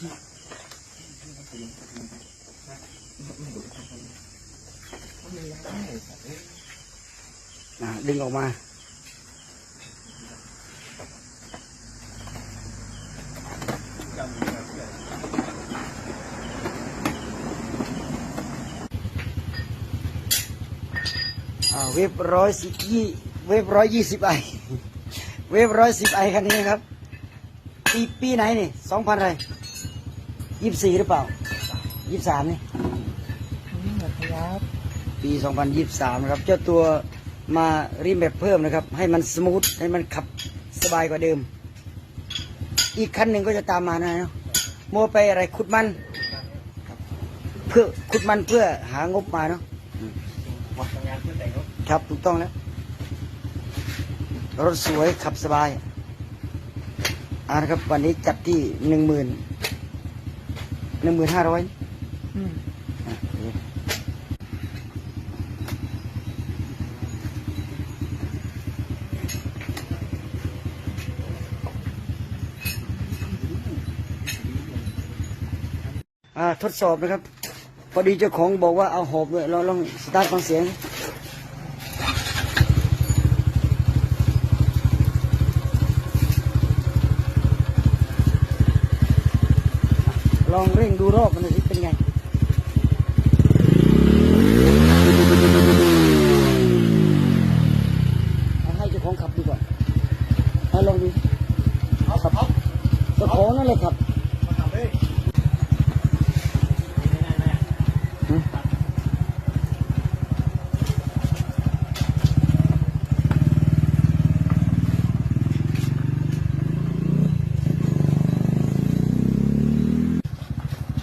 อะดึงออกมาอ่าเว็บร้อยสิบยี่เว็บร้อยยี่สิบไอเว็บร้อยสิบไอคันนี้ครับ ปีปีไหนนี่สองพันอะไร ยี่สิบสี่หรือเปล่ายี่สิบสามนี่นี่เหรอครับปีสองพันยี่สิบสามนะครับ เจ้าตัวมารีแมปเพิ่มนะครับ ให้มันสมูทให้มันขับสบายกว่าเดิม อีกคันหนึ่งก็จะตามมานะเนาะมัวไปอะไรขุดมัน เพื่อขุดมันเพื่อหางบมาเนาะทำงานเพื่อแต่งรถครับถูกต้องแล้วรถสวยขับสบายอ่านะครับ วันนี้จัดที่หนึ่งหมื่น หนึ่งหมื่นห้าร้อยอืมอ่าทดสอบนะครับ พอดีเจ้าของบอกว่าเอาหอบเลยลองลองสตาร์ทฟังเสียง ลองเร่งดูรอบมันหน่อยสิเป็นไงเอาให้เจ้าของขับดีกว่าเอาลองดูขับเจ้าของนั่นเลยครับ มาทำเลย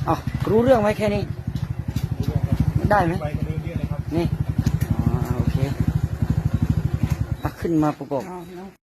อารู้เรื่องไหมแค่นี้ ได้ไหมนี่ อ๋อ โอเคอะขึ้นมาประกบ